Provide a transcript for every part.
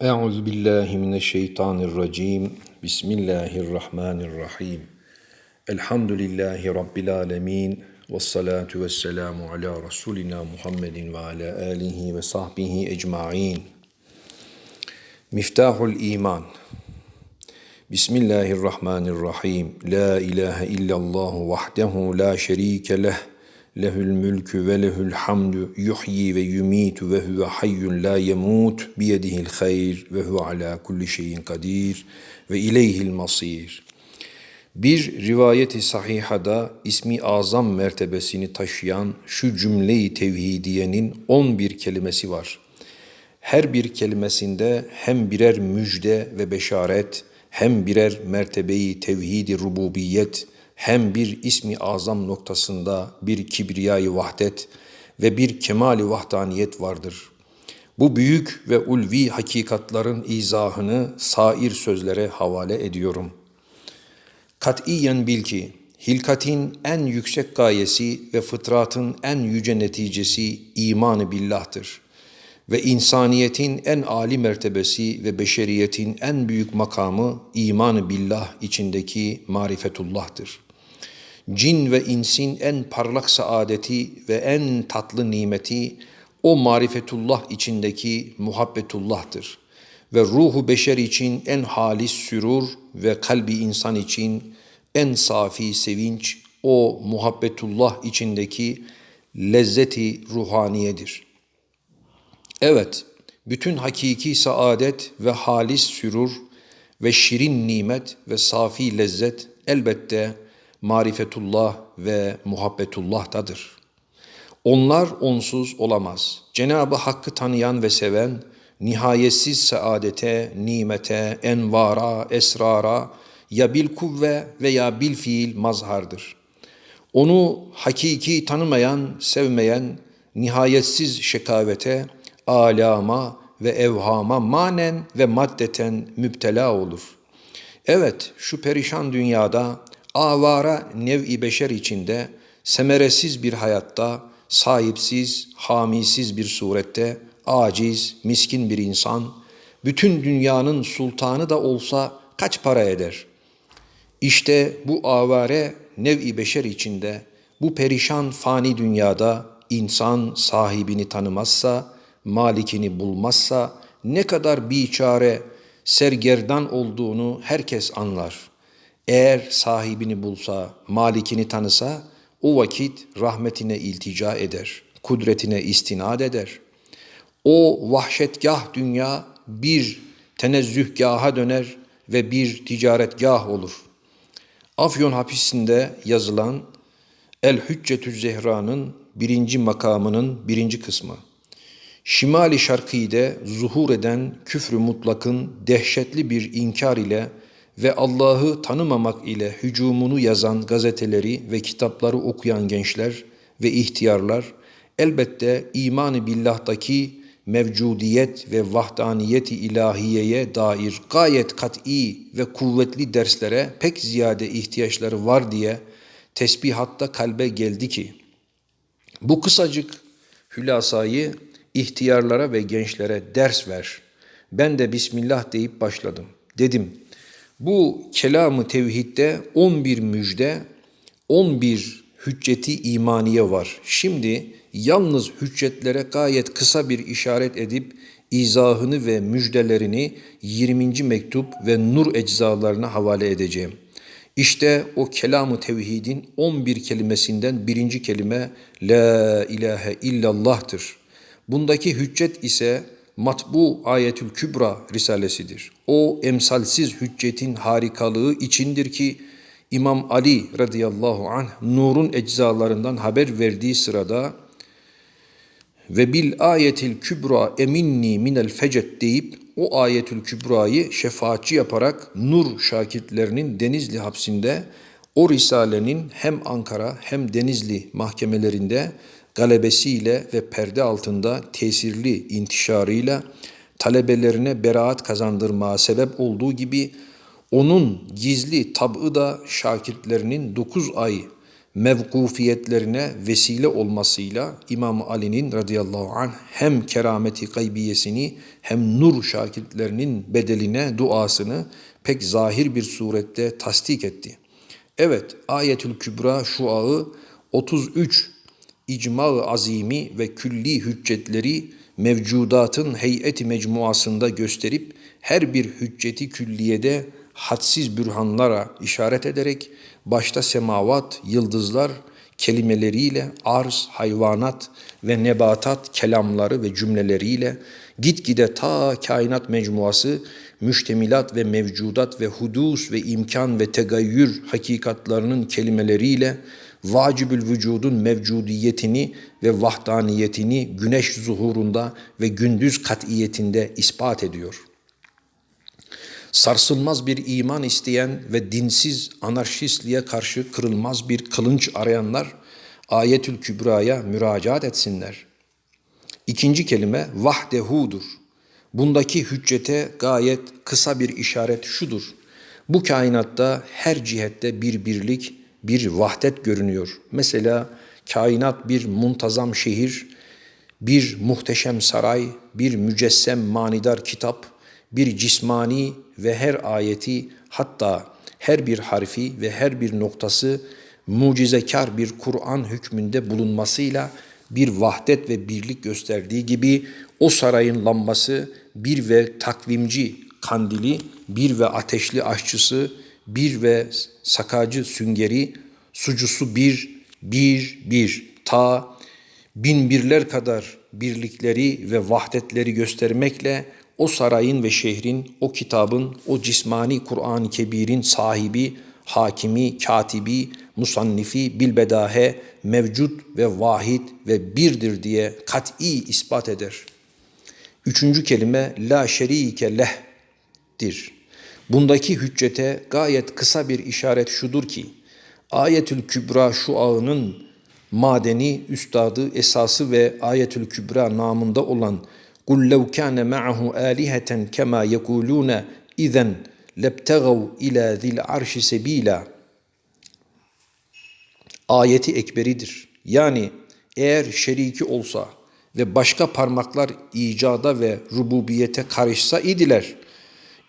Euzu billahi mineşşeytanirracim. Bismillahirrahmanirrahim. Elhamdülillahi rabbil alamin. Ves salatu vesselamu ala rasulina Muhammedin ve ala alihi ve sahbihi ecmaîn. Miftahul iman. Bismillahirrahmanirrahim. La ilahe illallah vahdehu la şerike leh. Lehül mülkü ve lehül hamdu yuhyi ve yumitu ve huve hayyun la yemut biyedihil hayr ve huve ala kulli şeyin kadir ve ileyhil masir. Bir rivayeti sahihada ismi azam mertebesini taşıyan şu cümleyi tevhidiyenin 11 kelimesi var. Her bir kelimesinde hem birer müjde ve beşaret, hem birer mertebeyi tevhidi rububiyet, hem bir ismi azam noktasında bir kibriyayı vahdet ve bir kemali vahdaniyet vardır. Bu büyük ve ulvi hakikatların izahını sair sözlere havale ediyorum. Katiyen bil ki, hilkatin en yüksek gayesi ve fıtratın en yüce neticesi imanı billah'tır. Ve insaniyetin en âli mertebesi ve beşeriyetin en büyük makamı imanı billah içindeki marifetullah'tır.'' Cin ve insin en parlak saadeti ve en tatlı nimeti o marifetullah içindeki muhabbetullah'tır. Ve ruhu beşer için en halis sürur ve kalbi insan için en safi sevinç o muhabbetullah içindeki lezzeti ruhaniyedir. Evet, bütün hakiki saadet ve halis sürur ve şirin nimet ve safi lezzet elbette marifetullah ve muhabbetullah'tadır. Onlar onsuz olamaz. Cenabı Hakk'ı tanıyan ve seven, nihayetsiz saadete, nimete, envara, esrara, ya bil kuvve veya bil fiil mazhardır. Onu hakiki tanımayan, sevmeyen, nihayetsiz şekavete, alama ve evhama manen ve maddeten müptela olur. Evet, şu perişan dünyada avara nev-i beşer içinde semeresiz bir hayatta, sahipsiz, hamisiz bir surette, aciz, miskin bir insan, bütün dünyanın sultanı da olsa kaç para eder? İşte bu avare nev-i beşer içinde, bu perişan fani dünyada insan sahibini tanımazsa, malikini bulmazsa ne kadar biçare, sergerdan olduğunu herkes anlar.'' Eğer sahibini bulsa, malikini tanısa, o vakit rahmetine iltica eder, kudretine istinad eder. O vahşetgah dünya bir tenezzühgaha döner ve bir ticaretgah olur. Afyon hapisinde yazılan El Hüccetü Zehra'nın birinci makamının birinci kısmı. Şimali Şarkı'da zuhur eden küfrü mutlakın dehşetli bir inkar ile ve Allah'ı tanımamak ile hücumunu yazan gazeteleri ve kitapları okuyan gençler ve ihtiyarlar elbette imanı billah'taki mevcudiyet ve vahdaniyeti ilahiyeye dair gayet kat'i ve kuvvetli derslere pek ziyade ihtiyaçları var diye tesbihatta kalbe geldi ki bu kısacık hülasayı ihtiyarlara ve gençlere ders ver. Ben de Bismillah deyip başladım. Dedim bu kelamı tevhidde 11 müjde, 11 hücceti imaniye var. Şimdi yalnız hüccetlere gayet kısa bir işaret edip izahını ve müjdelerini 20. mektup ve nur eczalarına havale edeceğim. İşte o kelamı tevhidin 11 kelimesinden birinci kelime La ilahe illallah'tır. Bundaki hüccet ise matbu Ayetül Kübra risalesidir. O emsalsiz hüccetin harikalığı içindir ki İmam Ali radıyallahu anh nurun eczalarından haber verdiği sırada ve bil ayetil kübra eminni minel fecet deyip o ayetül kübrayı şefaatçi yaparak nur şakirtlerinin Denizli hapsinde o risalenin hem Ankara hem Denizli mahkemelerinde galebesiyle ve perde altında tesirli intişarıyla talebelerine beraat kazandırmaya sebep olduğu gibi onun gizli tab'ı da şakirtlerinin dokuz ay mevkufiyetlerine vesile olmasıyla İmam Ali'nin radıyallahu anh hem kerameti gaybiyesini hem nur şakirtlerinin bedeline duasını pek zahir bir surette tasdik etti. Evet, Ayetül Kübra şuağı 33 icma-ı azimi ve külli hüccetleri mevcudatın heyeti mecmuasında gösterip her bir hücceti külliyede hadsiz bürhanlara işaret ederek başta semavat, yıldızlar kelimeleriyle arz, hayvanat ve nebatat kelamları ve cümleleriyle gitgide ta kainat mecmuası müştemilat ve mevcudat ve hudus ve imkan ve tegayyür hakikatlarının kelimeleriyle vacibül vücudun mevcudiyetini ve vahdaniyetini güneş zuhurunda ve gündüz katiyetinde ispat ediyor. Sarsılmaz bir iman isteyen ve dinsiz anarşistliğe karşı kırılmaz bir kılınç arayanlar Ayetül Kübra'ya müracaat etsinler. İkinci kelime vahdehudur. Bundaki hüccete gayet kısa bir işaret şudur. Bu kainatta her cihette bir birlik, bir vahdet görünüyor. Mesela kainat bir muntazam şehir, bir muhteşem saray, bir mücessem manidar kitap, bir cismani ve her ayeti hatta her bir harfi ve her bir noktası mucizekar bir Kur'an hükmünde bulunmasıyla bir vahdet ve birlik gösterdiği gibi o sarayın lambası bir ve takvimci kandili, bir ve ateşli aşçısı, bir ve sakacı süngeri, sucusu bir, bir, bir, ta bin birler kadar birlikleri ve vahdetleri göstermekle o sarayın ve şehrin, o kitabın, o cismani Kur'an-ı Kebir'in sahibi, hakimi, katibi, musannifi, bilbedahe, mevcut ve vahid ve birdir diye kat'i ispat eder. Üçüncü kelime la şerike leh'dir. Bundaki hüccete gayet kısa bir işaret şudur ki, Ayetül Kübra şuağının madeni, üstadı, esası ve Ayetül Kübra namında olan قُلْ لَوْ كَانَ مَعَهُ آلِهَةً كَمَا يَقُولُونَ اِذَنْ لَبْتَغَوْا اِلَى ذِي الْعَرْشِ سَب۪يلًا Ayeti ekberidir. Yani eğer şeriki olsa ve başka parmaklar icada ve rububiyete karışsa idiler.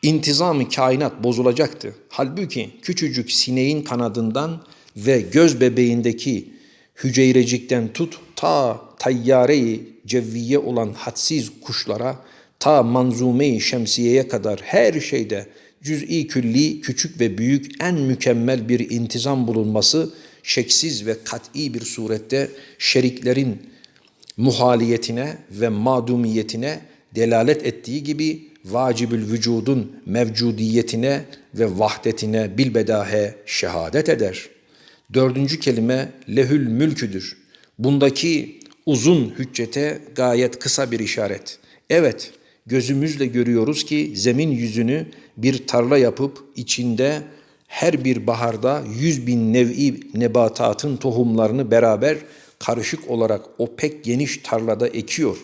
İntizam-ı kainat bozulacaktı. Halbuki küçücük sineğin kanadından ve göz bebeğindeki hücrecikten tut ta tayyare-i cevviye olan hadsiz kuşlara ta manzume-i şemsiyeye kadar her şeyde cüz'i külli, küçük ve büyük en mükemmel bir intizam bulunması şeksiz ve kat'i bir surette şeriklerin muhaliyetine ve madumiyetine delalet ettiği gibi vacibül vücudun mevcudiyetine ve vahdetine bilbedahe şehadet eder. Dördüncü kelime lehül mülküdür. Bundaki uzun hüccete gayet kısa bir işaret. Evet, gözümüzle görüyoruz ki zemin yüzünü bir tarla yapıp içinde her bir baharda yüz bin nev'i nebatatın tohumlarını beraber karışık olarak o pek geniş tarlada ekiyor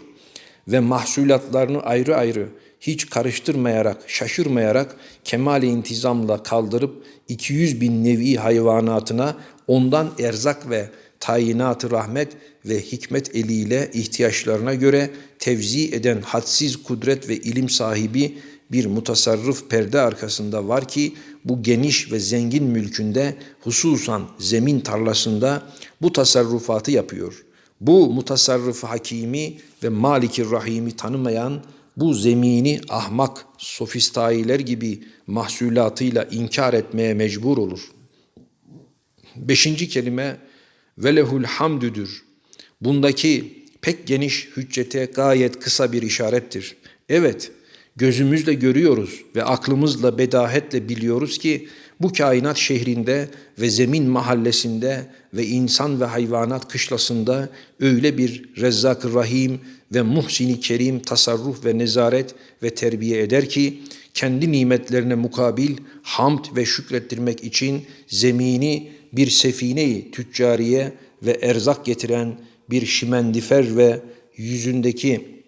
ve mahsulatlarını ayrı ayrı hiç karıştırmayarak, şaşırmayarak kemal intizamla kaldırıp 200 bin nevi hayvanatına ondan erzak ve tayinat rahmet ve hikmet eliyle ihtiyaçlarına göre tevzi eden hadsiz kudret ve ilim sahibi bir mutasarrıf perde arkasında var ki bu geniş ve zengin mülkünde hususan zemin tarlasında bu tasarrufatı yapıyor. Bu mutasarrıf hakimi ve maliki rahimi tanımayan bu zemini ahmak sofistailer gibi mahsulatıyla inkar etmeye mecbur olur. Beşinci kelime velehul hamdüdür. Bundaki pek geniş hüccete gayet kısa bir işarettir. Evet, gözümüzle görüyoruz ve aklımızla bedahetle biliyoruz ki bu kainat şehrinde ve zemin mahallesinde ve insan ve hayvanat kışlasında öyle bir Rezzak-ı Rahim ve Muhsin-i Kerim tasarruf ve nezaret ve terbiye eder ki kendi nimetlerine mukabil hamd ve şükrettirmek için zemini bir sefine-i tüccariye ve erzak getiren bir şimendifer ve yüzündeki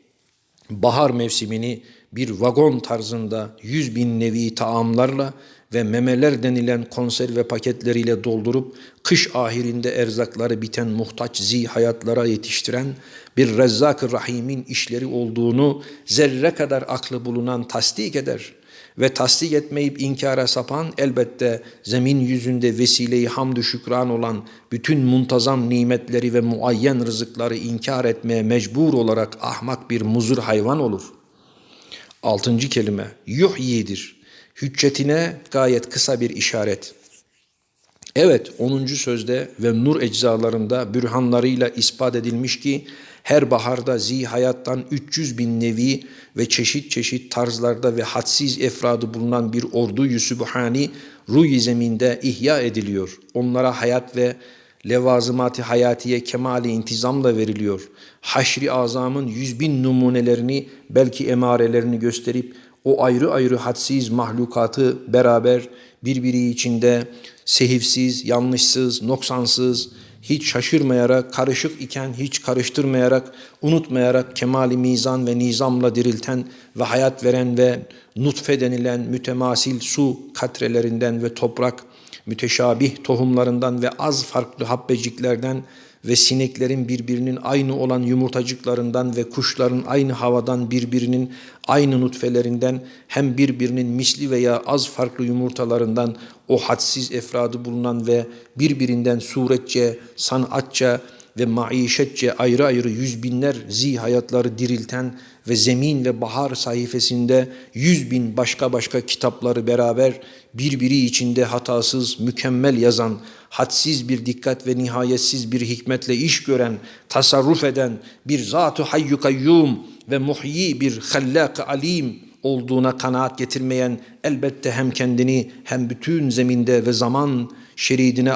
bahar mevsimini bir vagon tarzında yüz bin nevi taamlarla ve memeler denilen konserve paketleriyle doldurup kış ahirinde erzakları biten muhtaç zi hayatlara yetiştiren bir Rezzak-ı Rahim'in işleri olduğunu zerre kadar aklı bulunan tasdik eder.'' ve tasdik etmeyip inkara sapan elbette zemin yüzünde vesileyi hamdü şükran olan bütün muntazam nimetleri ve muayyen rızıkları inkar etmeye mecbur olarak ahmak bir muzur hayvan olur. Altıncı kelime yuhyidir. Hüccetine gayet kısa bir işaret. Evet 10. sözde ve nur eczalarında bürhanlarıyla ispat edilmiş ki her baharda zi hayattan 300 bin nevi ve çeşit çeşit tarzlarda ve hadsiz efradı bulunan bir ordu sübhani ruh zeminde ihya ediliyor. Onlara hayat ve levazımat-ı hayatiye kemali intizamla veriliyor. Haşri azamın yüz bin numunelerini belki emarelerini gösterip o ayrı ayrı hadsiz mahlukatı beraber birbiri içinde sehifsiz, yanlışsız, noksansız, hiç şaşırmayarak, karışık iken hiç karıştırmayarak, unutmayarak kemali mizan ve nizamla dirilten ve hayat veren ve nutfe denilen mütemasil su katrelerinden ve toprak, müteşabih tohumlarından ve az farklı habbeciklerden ve sineklerin birbirinin aynı olan yumurtacıklarından ve kuşların aynı havadan birbirinin aynı nutfelerinden hem birbirinin misli veya az farklı yumurtalarından o hadsiz efradı bulunan ve birbirinden suretçe, sanatça ve maişetçe ayrı ayrı yüz binler zi hayatları dirilten ve zemin ve bahar sayfasında yüz bin başka başka kitapları beraber birbiri içinde hatasız, mükemmel yazan, hadsiz bir dikkat ve nihayetsiz bir hikmetle iş gören, tasarruf eden bir zat-ı hayyu kayyum ve muhyi bir hallak alim olduğuna kanaat getirmeyen elbette hem kendini hem bütün zeminde ve zaman şeridine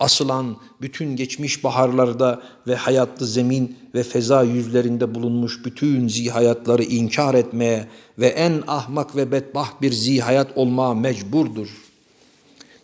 asılan bütün geçmiş baharlarda ve hayatlı zemin ve feza yüzlerinde bulunmuş bütün zihayatları inkar etmeye ve en ahmak ve bedbaht bir zihayat olmaya mecburdur.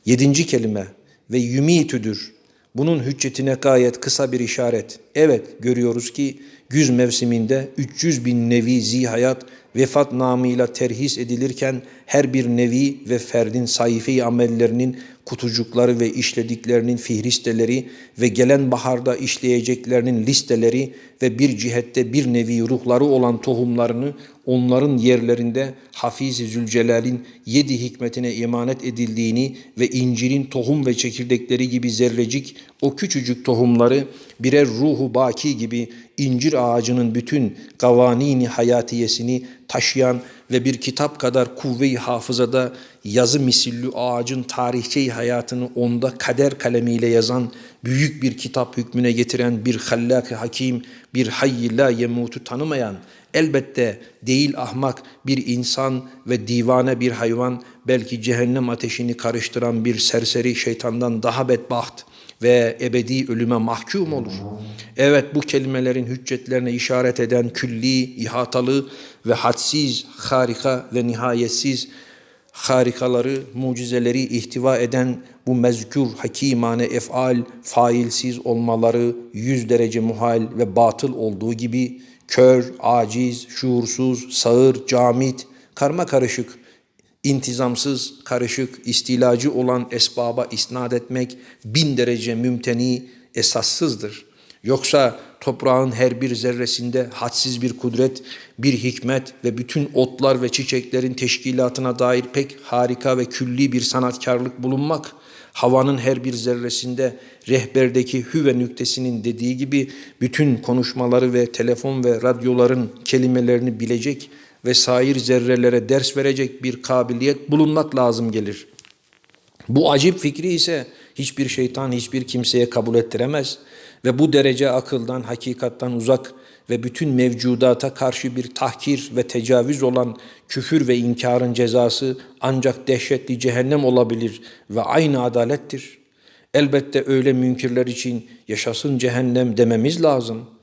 Yedinci kelime ve yümitüdür. Bunun hüccetine gayet kısa bir işaret. Evet görüyoruz ki güz mevsiminde 300 bin nevi zihayat vefat namıyla terhis edilirken her bir nevi ve ferdin sayfeyi amellerinin kutucukları ve işlediklerinin fihristeleri ve gelen baharda işleyeceklerinin listeleri ve bir cihette bir nevi ruhları olan tohumlarını onların yerlerinde Hafiz-i Zülcelal'in yedi hikmetine emanet edildiğini ve incirin tohum ve çekirdekleri gibi zerrecik o küçücük tohumları birer ruhu baki gibi incir ağacının bütün kavanini hayatiyesini taşıyan ve bir kitap kadar kuvve-i hafızada yazı misillü ağacın tarihçeyi hayatını onda kader kalemiyle yazan büyük bir kitap hükmüne getiren bir hallak hakim, bir hayy la yemutu tanımayan, elbette değil ahmak bir insan ve divane bir hayvan, belki cehennem ateşini karıştıran bir serseri şeytandan daha bedbaht, ve ebedi ölüme mahkum olur. Evet bu kelimelerin hüccetlerine işaret eden külli, ihatalı ve hadsiz, harika ve nihayetsiz harikaları, mucizeleri ihtiva eden bu mezkür hakimane efal, failsiz olmaları yüz derece muhal ve batıl olduğu gibi kör, aciz, şuursuz, sağır, camit, karma karışık intizamsız, karışık, istilacı olan esbaba isnat etmek bin derece mümteni, esassızdır. Yoksa toprağın her bir zerresinde hadsiz bir kudret, bir hikmet ve bütün otlar ve çiçeklerin teşkilatına dair pek harika ve külli bir sanatkarlık bulunmak, havanın her bir zerresinde rehberdeki hüve nüktesinin dediği gibi bütün konuşmaları ve telefon ve radyoların kelimelerini bilecek, ve sair zerrelere ders verecek bir kabiliyet bulunmak lazım gelir. Bu acip fikri ise hiçbir şeytan hiçbir kimseye kabul ettiremez ve bu derece akıldan, hakikattan uzak ve bütün mevcudata karşı bir tahkir ve tecavüz olan küfür ve inkarın cezası ancak dehşetli cehennem olabilir ve aynı adalettir. Elbette öyle münkirler için yaşasın cehennem dememiz lazım.''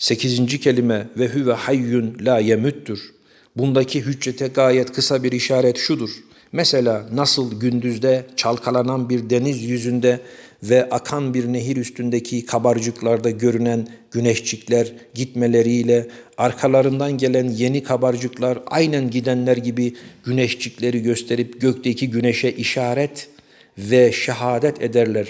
Sekizinci kelime ve huve hayyun la yemüttür. Bundaki hüccete gayet kısa bir işaret şudur. Mesela nasıl gündüzde çalkalanan bir deniz yüzünde ve akan bir nehir üstündeki kabarcıklarda görünen güneşçikler gitmeleriyle arkalarından gelen yeni kabarcıklar aynen gidenler gibi güneşçikleri gösterip gökteki güneşe işaret ve şehadet ederler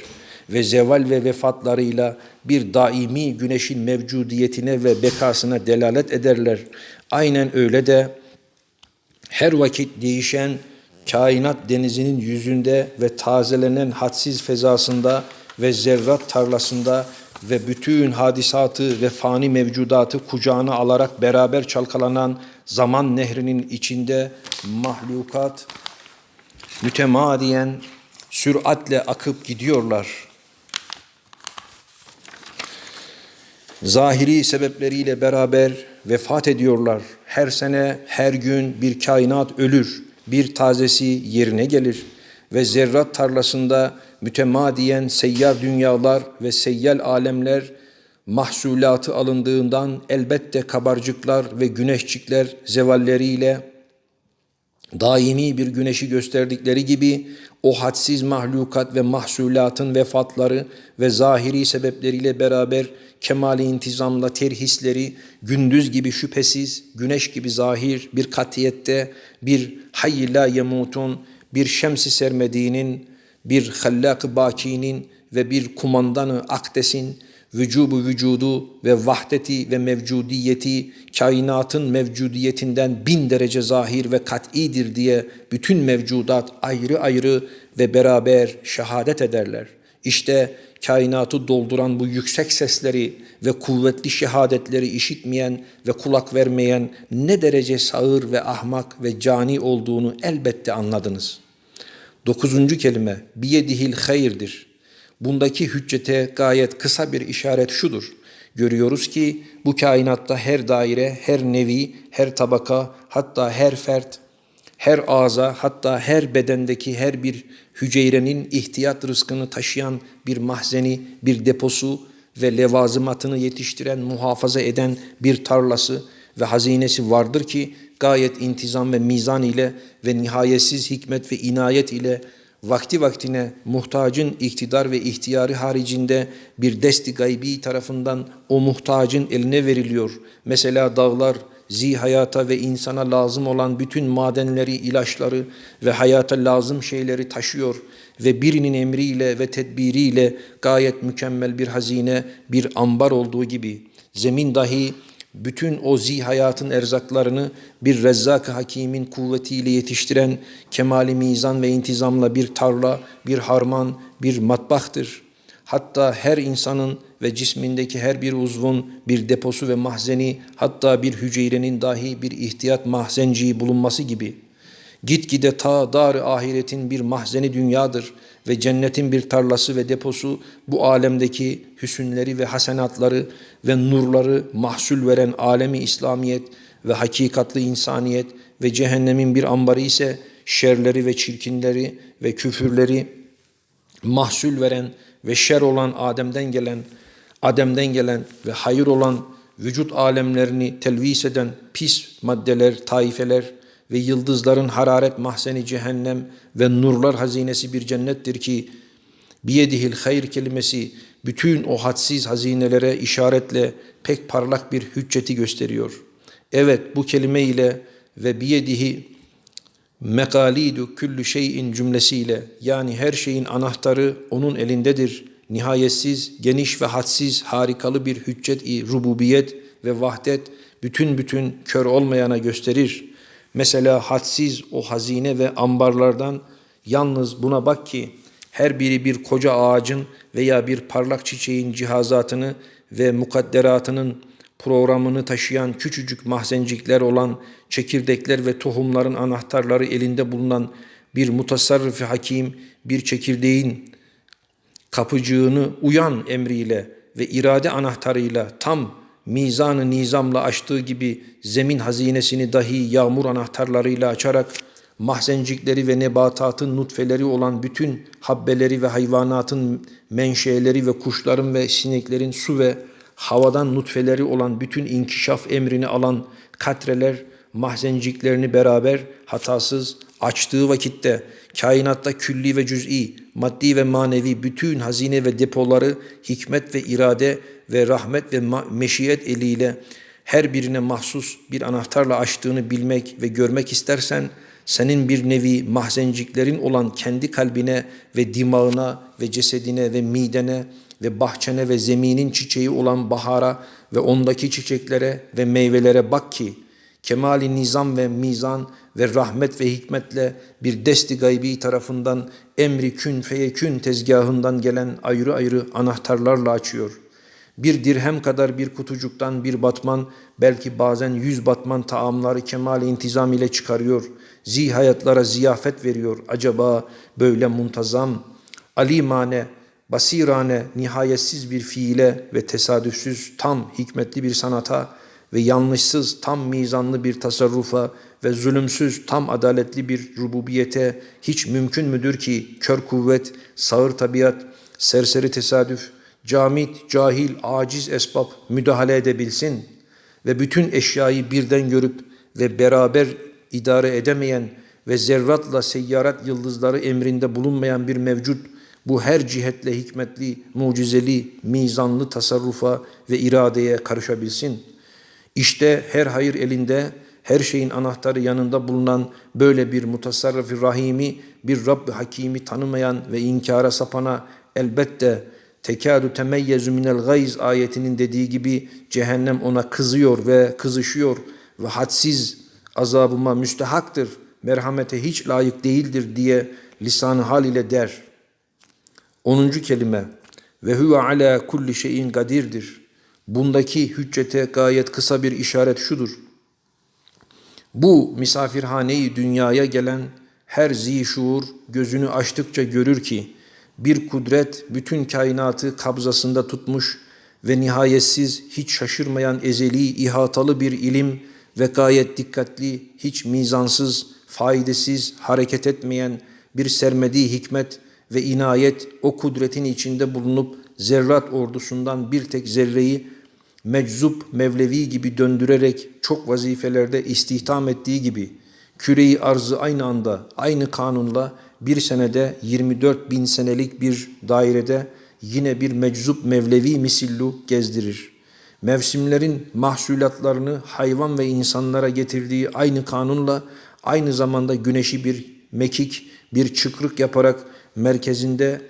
ve zeval ve vefatlarıyla bir daimi güneşin mevcudiyetine ve bekasına delalet ederler. Aynen öyle de her vakit değişen kainat denizinin yüzünde ve tazelenen hadsiz fezasında ve zerrat tarlasında ve bütün hadisatı ve fani mevcudatı kucağına alarak beraber çalkalanan zaman nehrinin içinde mahlukat mütemadiyen süratle akıp gidiyorlar. Zahiri sebepleriyle beraber vefat ediyorlar. Her sene, her gün bir kainat ölür, bir tazesi yerine gelir ve zerrat tarlasında mütemadiyen seyyar dünyalar ve seyyal alemler mahsulatı alındığından elbette kabarcıklar ve güneşçikler zevalleriyle daimi bir güneşi gösterdikleri gibi o hadsiz mahlukat ve mahsulatın vefatları ve zahiri sebepleriyle beraber kemali intizamla terhisleri gündüz gibi şüphesiz, güneş gibi zahir bir katiyette bir hayy la yemutun, bir şemsi sermediğinin, bir hallak-ı bakinin ve bir kumandanı akdesin vücubu vücudu ve vahdeti ve mevcudiyeti kainatın mevcudiyetinden bin derece zahir ve kat'idir diye bütün mevcudat ayrı ayrı ve beraber şehadet ederler. İşte kainatı dolduran bu yüksek sesleri ve kuvvetli şehadetleri işitmeyen ve kulak vermeyen ne derece sağır ve ahmak ve cani olduğunu elbette anladınız. Dokuzuncu kelime biyedihil hayırdır. Bundaki hüccete gayet kısa bir işaret şudur. Görüyoruz ki bu kainatta her daire, her nevi, her tabaka, hatta her fert, her ağza, hatta her bedendeki her bir hücrenin ihtiyat rızkını taşıyan bir mahzeni, bir deposu ve levazımatını yetiştiren, muhafaza eden bir tarlası ve hazinesi vardır ki gayet intizam ve mizan ile ve nihayetsiz hikmet ve inayet ile vakti vaktine muhtacın iktidar ve ihtiyarı haricinde bir desti gaybi tarafından o muhtacın eline veriliyor. Mesela dağlar, zi hayata ve insana lazım olan bütün madenleri, ilaçları ve hayata lazım şeyleri taşıyor ve birinin emriyle ve tedbiriyle gayet mükemmel bir hazine, bir ambar olduğu gibi zemin dahi bütün o zi hayatın erzaklarını bir rezzak hakimin kuvvetiyle yetiştiren kemali mizan ve intizamla bir tarla, bir harman, bir matbahtır. Hatta her insanın ve cismindeki her bir uzvun bir deposu ve mahzeni, hatta bir hücrenin dahi bir ihtiyat mahzenciği bulunması gibi. Gitgide ta dar ahiretin bir mahzeni dünyadır ve cennetin bir tarlası ve deposu bu alemdeki hüsünleri ve hasenatları ve nurları mahsul veren alemi İslamiyet ve hakikatlı insaniyet ve cehennemin bir ambarı ise şerleri ve çirkinleri ve küfürleri mahsul veren ve şer olan Adem'den gelen, Adem'den gelen ve hayır olan vücut alemlerini telvis eden pis maddeler, taifeler ve yıldızların hararet mahzeni cehennem ve nurlar hazinesi bir cennettir ki biyedihil hayr kelimesi bütün o hadsiz hazinelere işaretle pek parlak bir hücceti gösteriyor. Evet bu kelime ile ve biyedihi mekalidu küllü şeyin cümlesiyle yani her şeyin anahtarı onun elindedir. Nihayetsiz, geniş ve hadsiz harikalı bir hüccet-i rububiyet ve vahdet bütün bütün kör olmayana gösterir. Mesela hadsiz o hazine ve ambarlardan yalnız buna bak ki her biri bir koca ağacın veya bir parlak çiçeğin cihazatını ve mukadderatının programını taşıyan küçücük mahzencikler olan çekirdekler ve tohumların anahtarları elinde bulunan bir mutasarrıf hakim bir çekirdeğin kapıcığını uyan emriyle ve irade anahtarıyla tam mizanı nizamla açtığı gibi zemin hazinesini dahi yağmur anahtarlarıyla açarak mahzencikleri ve nebatatın nutfeleri olan bütün habbeleri ve hayvanatın menşeleri ve kuşların ve sineklerin su ve havadan nutfeleri olan bütün inkişaf emrini alan katreler mahzenciklerini beraber hatasız açtığı vakitte kainatta külli ve cüz'i, maddi ve manevi bütün hazine ve depoları hikmet ve irade ve rahmet ve meşiyet eliyle her birine mahsus bir anahtarla açtığını bilmek ve görmek istersen senin bir nevi mahzenciklerin olan kendi kalbine ve dimağına ve cesedine ve midene ve bahçene ve zeminin çiçeği olan bahara ve ondaki çiçeklere ve meyvelere bak ki kemali nizam ve mizan ve rahmet ve hikmetle bir desti gaybi tarafından emri kün feyekün tezgahından gelen ayrı ayrı anahtarlarla açıyor. Bir dirhem kadar bir kutucuktan bir batman, belki bazen yüz batman taamları kemal intizam ile çıkarıyor. Zi hayatlara ziyafet veriyor. Acaba böyle muntazam, alimane, basirane, nihayetsiz bir fiile ve tesadüfsüz tam hikmetli bir sanata ve yanlışsız tam mizanlı bir tasarrufa ve zulümsüz tam adaletli bir rububiyete hiç mümkün müdür ki kör kuvvet, sağır tabiat, serseri tesadüf, camit, cahil, aciz esbab müdahale edebilsin ve bütün eşyayı birden görüp ve beraber idare edemeyen ve zerratla seyyarat yıldızları emrinde bulunmayan bir mevcut bu her cihetle hikmetli, mucizeli, mizanlı tasarrufa ve iradeye karışabilsin. İşte her hayır elinde, her şeyin anahtarı yanında bulunan böyle bir mutasarrıf rahimi, bir Rabb-i Hakimi tanımayan ve inkara sapana elbette tekadu temeyyezu minel gayz ayetinin dediği gibi cehennem ona kızıyor ve kızışıyor ve hadsiz azabıma müstehaktır, merhamete hiç layık değildir diye lisan hal ile der. 10. kelime ve huve ala kulli şeyin kadirdir. Bundaki hüccete gayet kısa bir işaret şudur. Bu misafirhaneyi dünyaya gelen her zişuur gözünü açtıkça görür ki bir kudret bütün kainatı kabzasında tutmuş ve nihayetsiz hiç şaşırmayan ezeli ihatalı bir ilim ve gayet dikkatli, hiç mizansız, faydasız hareket etmeyen bir sermedi hikmet ve inayet o kudretin içinde bulunup zerrat ordusundan bir tek zerreyi meczup Mevlevi gibi döndürerek çok vazifelerde istihdam ettiği gibi küreyi arzı aynı anda aynı kanunla bir senede 24 bin senelik bir dairede yine bir meczup Mevlevi misillu gezdirir. Mevsimlerin mahsulatlarını hayvan ve insanlara getirdiği aynı kanunla aynı zamanda güneşi bir mekik, bir çıkrık yaparak merkezinde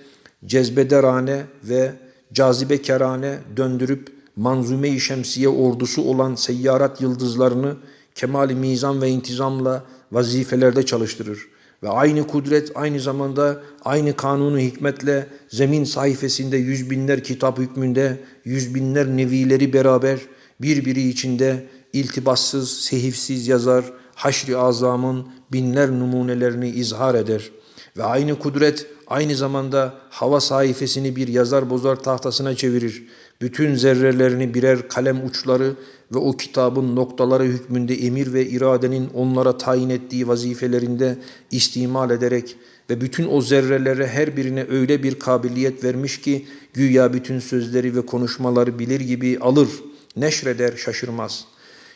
cezbederane ve cazibekerane döndürüp manzume-i şemsiye ordusu olan seyyarat yıldızlarını kemali mizan ve intizamla vazifelerde çalıştırır. Ve aynı kudret aynı zamanda aynı kanunu hikmetle zemin sayfasında yüz binler kitap hükmünde yüz binler nevileri beraber birbiri içinde iltibassız, sehifsiz yazar, haşri azamın binler numunelerini izhar eder. Ve aynı kudret aynı zamanda hava sayfasını bir yazar bozar tahtasına çevirir. Bütün zerrelerini birer kalem uçları ve o kitabın noktaları hükmünde emir ve iradenin onlara tayin ettiği vazifelerinde istimal ederek ve bütün o zerrelere her birine öyle bir kabiliyet vermiş ki güya bütün sözleri ve konuşmaları bilir gibi alır, neşreder, şaşırmaz.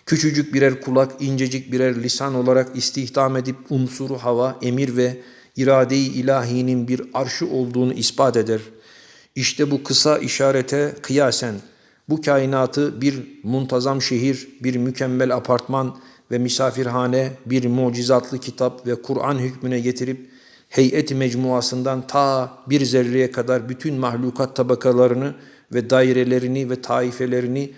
Küçücük birer kulak, incecik birer lisan olarak istihdam edip unsuru hava, emir ve irade-i ilahinin bir arşı olduğunu ispat eder. İşte bu kısa işarete kıyasen bu kainatı bir muntazam şehir, bir mükemmel apartman ve misafirhane, bir mucizatlı kitap ve Kur'an hükmüne getirip heyet mecmuasından ta bir zerreye kadar bütün mahlukat tabakalarını ve dairelerini ve taifelerini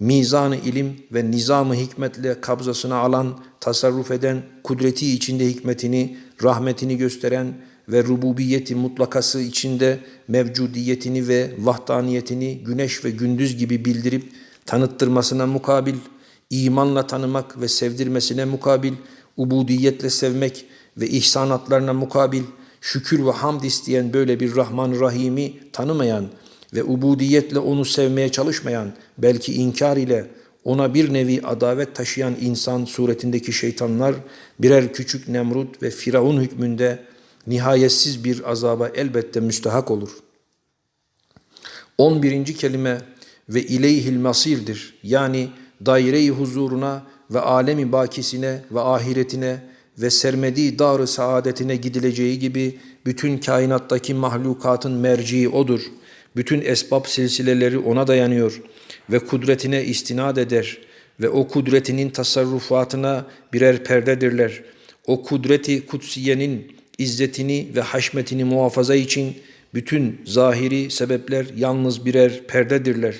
mizanı ilim ve nizamı hikmetle kabzasına alan, tasarruf eden, kudreti içinde hikmetini, rahmetini gösteren ve rububiyeti mutlakası içinde mevcudiyetini ve vahdaniyetini güneş ve gündüz gibi bildirip tanıttırmasına mukabil, imanla tanımak ve sevdirmesine mukabil, ubudiyetle sevmek ve ihsanatlarına mukabil, şükür ve hamd isteyen böyle bir Rahman Rahim'i tanımayan ve ubudiyetle onu sevmeye çalışmayan, belki inkar ile ona bir nevi adavet taşıyan insan suretindeki şeytanlar birer küçük Nemrut ve Firavun hükmünde nihayetsiz bir azaba elbette müstahak olur. 11. kelime ve ileyhil masirdir. Yani daire-i huzuruna ve alemi bakisine ve ahiretine ve sermediği dar saadetine gidileceği gibi bütün kainattaki mahlukatın merciği odur. Bütün esbab silsileleri ona dayanıyor ve kudretine istinad eder ve o kudretinin tasarrufatına birer perdedirler. O kudreti kutsiyenin izzetini ve haşmetini muhafaza için bütün zahiri sebepler yalnız birer perdedirler.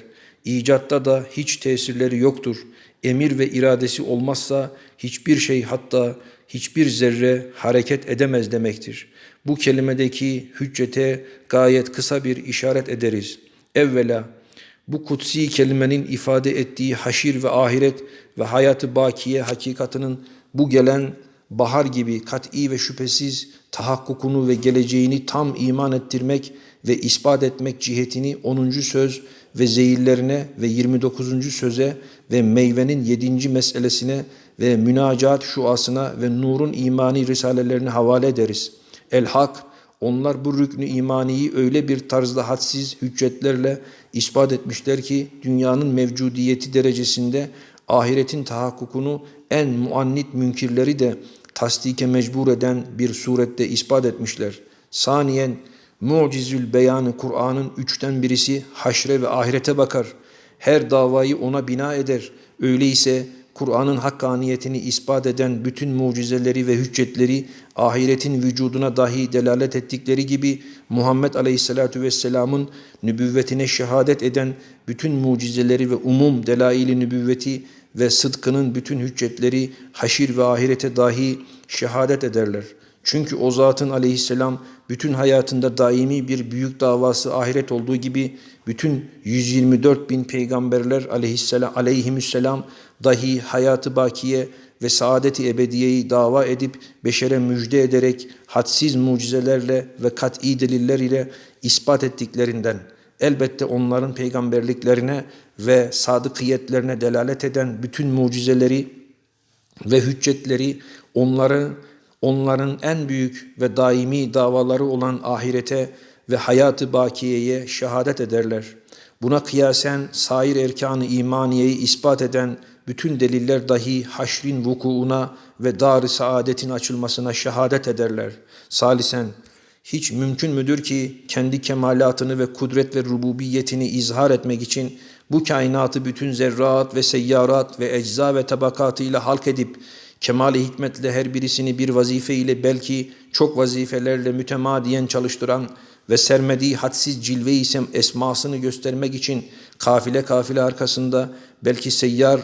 İcatta da hiç tesirleri yoktur. Emir ve iradesi olmazsa hiçbir şey hatta hiçbir zerre hareket edemez demektir. Bu kelimedeki hüccete gayet kısa bir işaret ederiz. Evvela bu kutsi kelimenin ifade ettiği haşir ve ahiret ve hayatı bakiye hakikatının bu gelen bahar gibi kat'i ve şüphesiz tahakkukunu ve geleceğini tam iman ettirmek ve ispat etmek cihetini 10. söz ve zeyillerine ve 29. söze ve meyvenin 7. meselesine ve münacat şuasına ve nurun imani risalelerine havale ederiz. El-Hak, onlar bu rüknü imaniyi öyle bir tarzda hadsiz hüccetlerle ispat etmişler ki dünyanın mevcudiyeti derecesinde ahiretin tahakkukunu en muannit münkirleri de tasdike mecbur eden bir surette ispat etmişler. Saniyen mucizül beyanı Kur'an'ın üçten birisi haşre ve ahirete bakar. Her davayı ona bina eder. Öyleyse Kur'an'ın hakkaniyetini ispat eden bütün mucizeleri ve hüccetleri ahiretin vücuduna dahi delalet ettikleri gibi Muhammed Aleyhisselatü Vesselam'ın nübüvvetine şehadet eden bütün mucizeleri ve umum delaili nübüvveti ve sıdkının bütün hüccetleri haşir ve ahirete dahi şehadet ederler. Çünkü o zatın aleyhisselam bütün hayatında daimi bir büyük davası ahiret olduğu gibi bütün 124 bin peygamberler aleyhisselam, aleyhisselam dahi hayatı bakiye ve saadeti ebediyeyi dava edip beşere müjde ederek hadsiz mucizelerle ve kat'i deliller ile ispat ettiklerinden elbette onların peygamberliklerine ve sadıkiyetlerine delalet eden bütün mucizeleri ve hüccetleri onların onların en büyük ve daimi davaları olan ahirete ve hayatı bakiyeye şehadet ederler. Buna kıyasen sair erkanı imaniyeyi ispat eden bütün deliller dahi haşrin vukuuna ve dar-ı saadetin açılmasına şehadet ederler. Salisen, hiç mümkün müdür ki kendi kemalatını ve kudret ve rububiyetini izhar etmek için bu kainatı bütün zerrat ve seyyarat ve ecza ve tabakatıyla halk edip kemali hikmetle her birisini bir vazife ile belki çok vazifelerle mütemadiyen çalıştıran ve sermediği hadsiz cilve-i esmasını göstermek için kafile kafile arkasında belki seyyar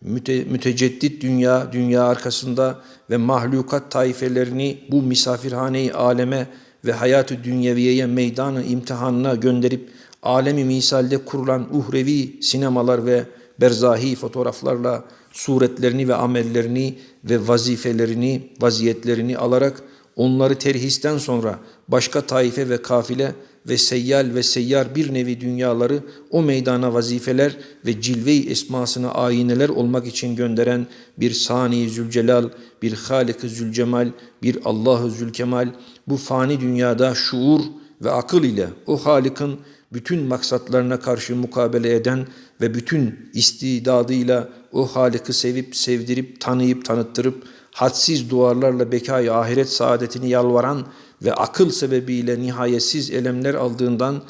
müte, müteceddit dünya dünya arkasında ve mahlukat taifelerini bu misafirhane-i aleme ve hayatı dünyeviyeye meydanı imtihanına gönderip alemi misalde kurulan uhrevi sinemalar ve berzahi fotoğraflarla suretlerini ve amellerini ve vazifelerini, vaziyetlerini alarak onları terhisten sonra başka taife ve kafile ve seyyal ve seyyar bir nevi dünyaları o meydana vazifeler ve cilve-i esmasına ayineler olmak için gönderen bir Sani Zülcelal, bir Halik-i Zülcemal, bir Allah-ı Zülkemal bu fani dünyada şuur ve akıl ile o Halik'in bütün maksatlarına karşı mukabele eden ve bütün istidadıyla o Halik'i sevip sevdirip tanıyıp tanıttırıp hadsiz duvarlarla bekayı ahiret saadetini yalvaran ve akıl sebebiyle nihayetsiz elemler aldığından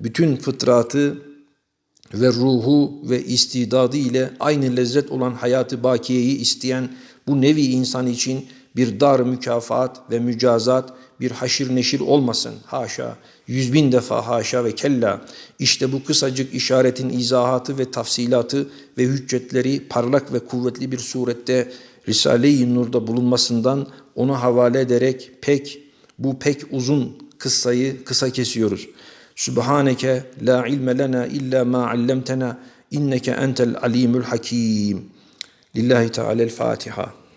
bütün fıtratı ve ruhu ve istidadı ile aynı lezzet olan hayatı bakiyeyi isteyen bu nevi insan için bir dar mükafat ve mücazat, bir haşir neşir olmasın. Haşa, yüz bin defa haşa ve kella. İşte bu kısacık işaretin izahatı ve tafsilatı ve hüccetleri parlak ve kuvvetli bir surette Risale-i Nur'da bulunmasından onu havale ederek pek bu pek uzun kıssayı kısa kesiyoruz. Subhaneke la ilme lena illa ma allamtena inneke entel alimul hakim. Lillahi Teala'l Fatiha.